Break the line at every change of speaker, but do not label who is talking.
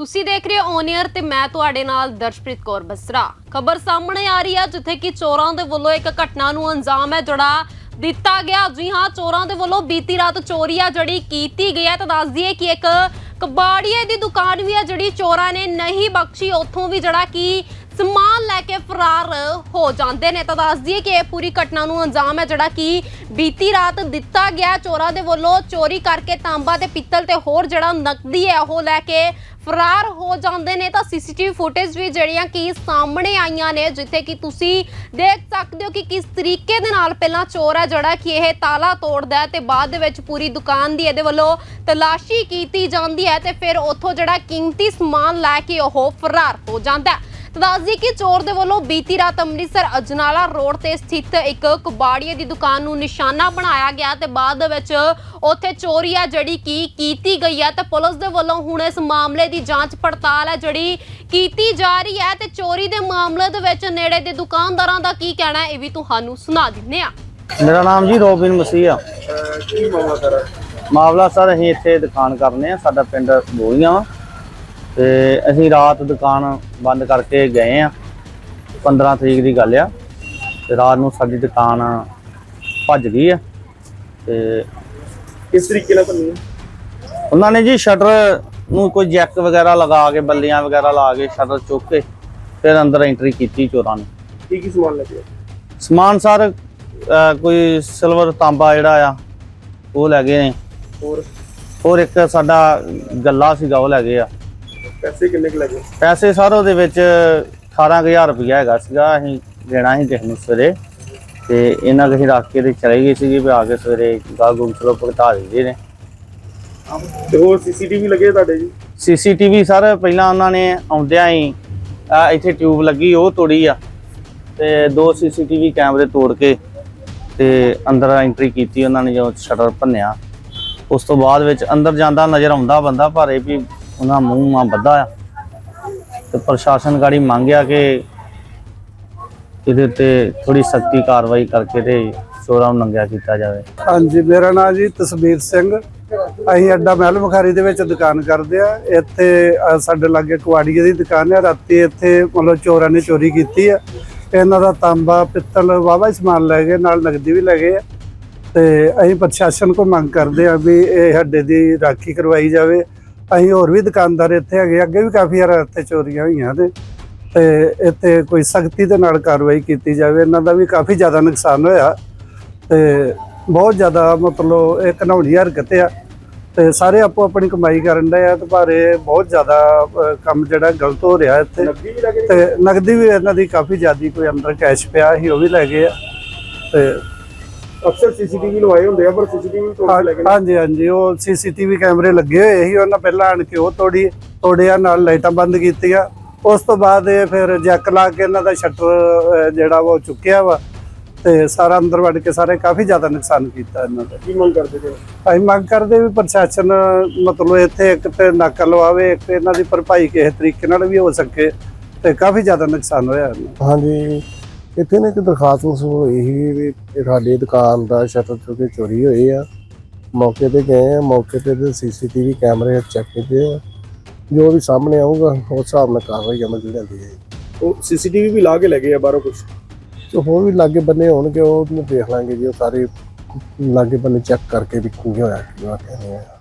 ਤੁਸੀਂ ਦੇਖ ਰਹੇ ਹੋ ਓਨੀਅਰ ਤੇ ਮੈਂ ਤੁਹਾਡੇ ਨਾਲ ਦਰਸ਼ਪ੍ਰੀਤ ਕੌਰ ਬਸਰਾ। ਖਬਰ ਸਾਹਮਣੇ ਆ ਰਹੀ ਹੈ ਜਿੱਥੇ ਕਿ ਚੋਰਾਂ ਦੇ ਵੱਲੋਂ ਇੱਕ ਘਟਨਾ ਨੂੰ ਅੰਜਾਮ ਹੈ, ਜਿਹੜਾ ਦਿੱਤਾ ਗਿਆ। ਜੀ ਹਾਂ, ਚੋਰਾਂ ਦੇ ਵੱਲੋਂ ਬੀਤੀ ਰਾਤ ਚੋਰੀ ਆ ਜਿਹੜੀ ਕੀਤੀ ਗਈ ਹੈ। ਤਾਂ ਦੱਸ ਦਈਏ ਕਿ ਇੱਕ ਕਬਾੜੀਏ ਦੀ ਦੁਕਾਨ ਵੀ ਆ ਜਿਹੜੀ ਚੋਰਾਂ ਨੇ ਨਹੀਂ ਬਖਸ਼ੀ। ਉੱਥੋਂ ਵੀ ਜਿਹੜਾ ਕਿ ਸਮਾਨ ਲੈ ਕੇ ਫਰਾਰ ਹੋ ਜਾਂਦੇ ਨੇ। ਤਾਂ ਦੱਸ ਦਈਏ ਕਿ ਇਹ ਪੂਰੀ ਘਟਨਾ ਨੂੰ ਅੰਜਾਮ ਹੈ ਜਿਹੜਾ ਕਿ ਬੀਤੀ ਰਾਤ ਦਿੱਤਾ ਗਿਆ ਚੋਰਾਂ ਦੇ ਵੱਲੋਂ ਚੋਰੀ ਕਰਕੇ ਤਾਂਬਾ ਤੇ ਪਿੱਤਲ ਤੇ ਹੋਰ ਜਿਹੜਾ ਨਕਦੀ ਹੈ, ਉਹ ਲੈ ਕੇ ਫਰਾਰ ਹੋ ਜਾਂਦੇ ਨੇ। ਤਾਂ ਸੀਸੀਟੀਵੀ ਫੁਟੇਜ ਵੀ ਜਿਹੜੀਆਂ ਕਿ ਸਾਹਮਣੇ ਆਈਆਂ ਨੇ, ਜਿੱਥੇ ਕਿ ਤੁਸੀਂ ਦੇਖ ਸਕਦੇ ਹੋ ਕਿ ਕਿਸ ਤਰੀਕੇ ਦੇ ਨਾਲ ਪਹਿਲਾਂ ਚੋਰ ਹੈ ਜਿਹੜਾ ਕਿ ਇਹ ਤਾਲਾ ਤੋੜਦਾ ਹੈ ਤੇ ਬਾਅਦ ਦੇ ਵਿੱਚ ਪੂਰੀ ਦੁਕਾਨ ਦੀ ਇਹਦੇ ਵੱਲੋਂ ਤਲਾਸ਼ੀ ਕੀਤੀ ਜਾਂਦੀ ਹੈ ਤੇ ਫਿਰ ਉੱਥੋਂ ਜਿਹੜਾ ਕੀਮਤੀ ਸਮਾਨ ਲੈ ਕੇ ਉਹ ਫਰਾਰ ਹੋ ਜਾਂਦਾ ਹੈ। ਤਾਂ ਦੱਸ ਦਈਏ ਕਿ ਚੋਰ ਦੇ ਵੱਲੋਂ ਬੀਤੀ ਰਾਤ ਅੰਮ੍ਰਿਤਸਰ ਅਜਨਾਲਾ ਰੋਡ ਤੇ ਸਥਿਤ ਇੱਕ ਕਬਾੜੀਏ ਦੀ ਦੁਕਾਨ ਨੂੰ ਨਿਸ਼ਾਨਾ ਬਣਾਇਆ ਗਿਆ ਤੇ ਬਾਅਦ ਵਿੱਚ ਉੱਥੇ ਚੋਰੀ ਆ ਜਿਹੜੀ ਕੀ ਕੀਤੀ ਗਈ ਹੈ ਤੇ ਪੁਲਿਸ ਦੇ ਵੱਲੋਂ ਹੁਣ ਇਸ ਮਾਮਲੇ ਦੀ ਜਾਂਚ ਪੜਤਾਲ ਹੈ ਜਿਹੜੀ ਕੀਤੀ ਜਾ ਰਹੀ ਹੈ ਤੇ ਚੋਰੀ ਦੇ ਮਾਮਲੇ ਦੇ ਵਿੱਚ ਨੇੜੇ ਦੇ ਦੁਕਾਨਦਾਰਾਂ ਦਾ ਕੀ ਕਹਿਣਾ ਹੈ ਇਹ ਵੀ ਤੁਹਾਨੂੰ ਸੁਣਾ ਦਿੰਨੇ ਆ।
ਮੇਰਾ ਨਾਮ ਜੀ ਰੋਬਿਨ ਮਸੀਹ। ਆ
ਕੀ ਮਾਮਲਾ ਸਰ?
ਮਾਮਲਾ ਸਰ ਅਸੀਂ ਇੱਥੇ ਦੁਕਾਨ ਕਰਨੇ ਆ ਸਾਡਾ ਪਿੰਡ ਬੋਲੀਆਂ ਵਾ। ਤੇ ਅਸੀਂ ਰਾਤ ਦੁਕਾਨ ਬੰਦ ਕਰਕੇ ਗਏ ਆ। 15 ਤਰੀਕ ਦੀ ਗੱਲ ਆ। ਤੇ ਰਾਤ ਨੂੰ ਸਾਡੀ ਦੁਕਾਨ ਭੱਜ ਗਈ ਆ। ਤੇ
ਕਿਸ ਤਰੀਕੇ ਨਾਲ ਤੁਹਾਨੂੰ
ਉਹਨਾਂ ਨੇ ਜੀ ਸ਼ਟਰ ਨੂੰ ਕੋਈ ਜੈਕ ਵਗੈਰਾ ਲਗਾ ਕੇ ਬੱਲੀਆਂ ਵਗੈਰਾ ਲਾ ਕੇ ਸ਼ਟਰ ਚੁੱਕ ਕੇ ਫਿਰ ਅੰਦਰ ਐਂਟਰੀ ਕੀਤੀ ਚੋਰਾਂ ਨੇ।
ਕੀ ਕੀ ਸਮਾਨ ਲੱਗੇ
ਸਮਾਨ ਸਰ ਕੋਈ ਸਿਲਵਰ ਤਾਂਬਾ ਜਿਹੜਾ ਆ ਉਹ ਲੈ ਗਏ ਨੇ।
ਹੋਰ?
ਹੋਰ ਇੱਕ ਸਾਡਾ ਗੱਲਾ ਸੀਗਾ ਉਹ ਲੈ ਗਏ ਆ।
ਪੈਸੇ ਕਿੰਨੇ ਕੁ ਲੱਗੇ?
ਪੈਸੇ ਸਰ ਉਹਦੇ ਵਿੱਚ 18000 ਰੁਪਇਆ ਹੈਗਾ ਸੀਗਾ ਅਸੀਂ ਦੇਣਾ ਸੀ ਕਿਸੇ ਨੂੰ ਸਵੇਰੇ। ਤੇ ਇਹਨਾਂ ਕਿਸੇ ਰੱਖ ਕੇ ਤੇ ਚਲੇ ਗਏ ਸੀਗੇ ਵੀ ਆ ਕੇ ਸਵੇਰੇ ਗਾਹ ਗੁੰਮ ਚਲੋ ਭੁਗਤਾ ਦਿੰਦੇ ਨੇ।
ਤੇ ਹੋਰ ਸੀਸੀਟੀਵੀ ਲੱਗੇ ਤੁਹਾਡੇ ਜੀ?
ਸੀਸੀਟੀਵੀ ਸਰ ਪਹਿਲਾਂ ਉਹਨਾਂ ਨੇ ਆਉਂਦਿਆਂ ਹੀ ਇੱਥੇ ਟਿਊਬ ਲੱਗੀ ਉਹ ਤੋੜੀ ਆ। ਤੇ ਦੋ ਸੀਸੀਟੀਵੀ ਕੈਮਰੇ ਤੋੜ ਕੇ ਤੇ ਅੰਦਰ ਐਂਟਰੀ ਕੀਤੀ ਉਹਨਾਂ ਨੇ ਜਦੋਂ ਸ਼ਟਰ ਭੰਨਿਆ। ਉਸ ਤੋਂ ਬਾਅਦ ਵਿੱਚ ਅੰਦਰ ਜਾਂਦਾ ਨਜ਼ਰ ਆਉਂਦਾ ਬੰਦਾ ਪਰ ਇਹ ਵੀ ਉਹਨਾਂ ਮੂੰਹ ਮਾ ਬੱਧਾ ਆ। ਤੇ ਪ੍ਰਸ਼ਾਸਨ ਗਾੜੀ ਮੰਗਿਆ ਕਿ ਇਹਦੇ ਤੇ ਥੋੜੀ ਸਖਤੀ ਕਾਰਵਾਈ ਕਰਕੇ ਤੇ ਚੋਰਾਂ ਨੂੰ ਨੰਗਿਆ ਕੀਤਾ ਜਾਵੇ।
ਹਾਂਜੀ, ਮੇਰਾ ਨਾਮ ਜੀ ਤਸਵੀਰ ਸਿੰਘ। ਅਸੀਂ ਅੱਡਾ ਮਹਿਲ ਬੁਖਾਰੀ ਦੇ ਵਿੱਚ ਦੁਕਾਨ ਕਰਦੇ ਆ। ਇੱਥੇ ਸਾਡੇ ਲਾਗੇ ਕੁਆੜੀਏ ਦੀ ਦੁਕਾਨ ਹੈ ਰਾਤੀ ਇੱਥੇ ਮਤਲਬ ਚੋਰਾਂ ਨੇ ਚੋਰੀ ਕੀਤੀ ਆ। ਇਹਨਾਂ ਦਾ ਤਾਂਬਾ, ਪਿੱਤਲ ਵਾਵਾ ਹੀ ਸਮਾਨ ਲੈ ਗਏ, ਨਾਲ ਨਗਦੀ ਵੀ ਲੈ ਗਏ ਆ। ਤੇ ਅਸੀਂ ਪ੍ਰਸ਼ਾਸਨ ਕੋ ਮੰਗ ਕਰਦੇ ਆ ਵੀ ਇਹ ਹੱਡੇ ਦੀ ਰਾਖੀ ਕਰਵਾਈ ਜਾਵੇ। ਅਸੀਂ ਹੋਰ ਵੀ ਦੁਕਾਨਦਾਰ ਇੱਥੇ ਹੈਗੇ ਅੱਗੇ ਵੀ ਕਾਫੀ ਵਾਰ ਇੱਥੇ ਚੋਰੀਆਂ ਹੋਈਆਂ ਤੇ ਤੇ ਇੱਥੇ ਕੋਈ ਸਖਤੀ ਦੇ ਨਾਲ ਕਾਰਵਾਈ ਕੀਤੀ ਜਾਵੇ ਇਹਨਾਂ ਦਾ ਵੀ ਕਾਫੀ ਜ਼ਿਆਦਾ ਨੁਕਸਾਨ ਹੋਇਆ ਤੇ ਬਹੁਤ ਜ਼ਿਆਦਾ ਮਤਲਬ ਇਹ ਘਨਾਉਣੀ ਹਰਕਤ ਆ ਤੇ ਸਾਰੇ ਆਪੋ ਆਪਣੀ ਕਮਾਈ ਕਰਨ ਦੇ ਆ ਤੇ ਪਰ ਇਹ ਬਹੁਤ ਜ਼ਿਆਦਾ ਕੰਮ ਜਿਹੜਾ ਗਲਤ ਹੋ ਰਿਹਾ ਇੱਥੇ। ਤੇ ਨਗਦੀ ਵੀ ਇਹਨਾਂ ਦੀ ਕਾਫੀ ਜ਼ਿਆਦੀ ਕੋਈ ਅੰਦਰ ਕੈਸ਼ ਪਿਆ ਸੀ ਉਹ ਵੀ ਲੈ ਗਏ ਆ। ਤੇ
ਅਕਸਰ ਸੀਸੀਟੀਵੀ ਲਵਾਏ ਹੁੰਦੇ ਆ ਪਰ ਸੀਸੀਟੀਵੀ ਤੋੜ ਕੇ ਲੱਗੇ
ਹਾਂਜੀ ਹਾਂਜੀ ਉਹ ਸੀਸੀਟੀਵੀ ਕੈਮਰੇ ਲੱਗੇ ਹੋਏ ਸੀ ਉਹਨਾਂ ਪਹਿਲਾਂ ਆਣ ਕੇ ਉਹ ਤੋੜੀ ਤੋੜਿਆ ਨਾਲ ਲਾਈਟਾਂ ਬੰਦ ਕੀਤੀਆਂ। ਉਸ ਤੋਂ ਬਾਅਦ ਇਹ ਫਿਰ ਜੈਕ ਲਾ ਕੇ ਇਹਨਾਂ ਦਾ ਸ਼ਟਰ ਜਿਹੜਾ ਉਹ ਚੁੱਕਿਆ ਵਾ ਤੇ ਸਾਰਾ ਅੰਦਰ ਵੜ ਕੇ ਸਾਰੇ ਕਾਫੀ ਜ਼ਿਆਦਾ ਨੁਕਸਾਨ ਕੀਤਾ ਇਹਨਾਂ ਦਾ।
ਕੀ ਮੰਗ ਕਰਦੇ ਜੀ
ਅਸੀਂ ਮੰਗ ਕਰਦੇ ਵੀ ਪ੍ਰਸ਼ਾਸਨ ਮਤਲਬ ਇੱਥੇ ਇੱਕ ਤੇ ਨਾਕਾ ਲਵਾਵੇ ਇੱਕ ਇਹਨਾਂ ਦੀ ਭਰਪਾਈ ਕਿਸੇ ਤਰੀਕੇ ਨਾਲ ਵੀ ਹੋ ਸਕੇ ਤੇ ਕਾਫੀ ਜ਼ਿਆਦਾ ਨੁਕਸਾਨ ਹੋਇਆ।
ਹਾਂਜੀ ਇੱਥੇ ਨੇ ਇੱਕ ਦਰਖਾਸਤ ਮਸੂਲ ਹੋਈ ਸੀ ਵੀ ਇਹ ਸਾਡੀ ਦੁਕਾਨ ਦਾ ਸ਼ਟਰ ਚੋਂ ਕੇ ਚੋਰੀ ਹੋਈ ਆ। ਮੌਕੇ ਤੇ ਗਏ ਆ ਮੌਕੇ ਤੇ ਤੇ ਸੀਸੀਟੀਵੀ ਕੈਮਰੇ ਚੈੱਕ ਕੀਤੇ ਆ। ਜੋ ਵੀ ਸਾਹਮਣੇ ਆਊਗਾ ਉਸ ਹਿਸਾਬ ਨਾਲ ਕਾਰਵਾਈ ਅਮਲ ਚ ਲੈਂਦੀ ਹੈ।
ਉਹ ਸੀਸੀਟੀਵੀ ਵੀ ਲਾ ਕੇ ਲੱਗੇ ਆ ਬਾਹਰੋਂ ਕੁਝ
ਤੇ ਹੋਰ ਵੀ ਲਾਗੇ ਬੰਨੇ ਹੋਣਗੇ ਉਹ ਦੇਖ ਲਾਂਗੇ ਜੀ ਉਹ ਸਾਰੇ ਲਾਗੇ ਬੰਨੇ ਚੈੱਕ ਕਰਕੇ ਵੀ ਕੀ ਹੋਇਆ ਕੀ ਵਾਕਿਆ ਹੋਇਆ।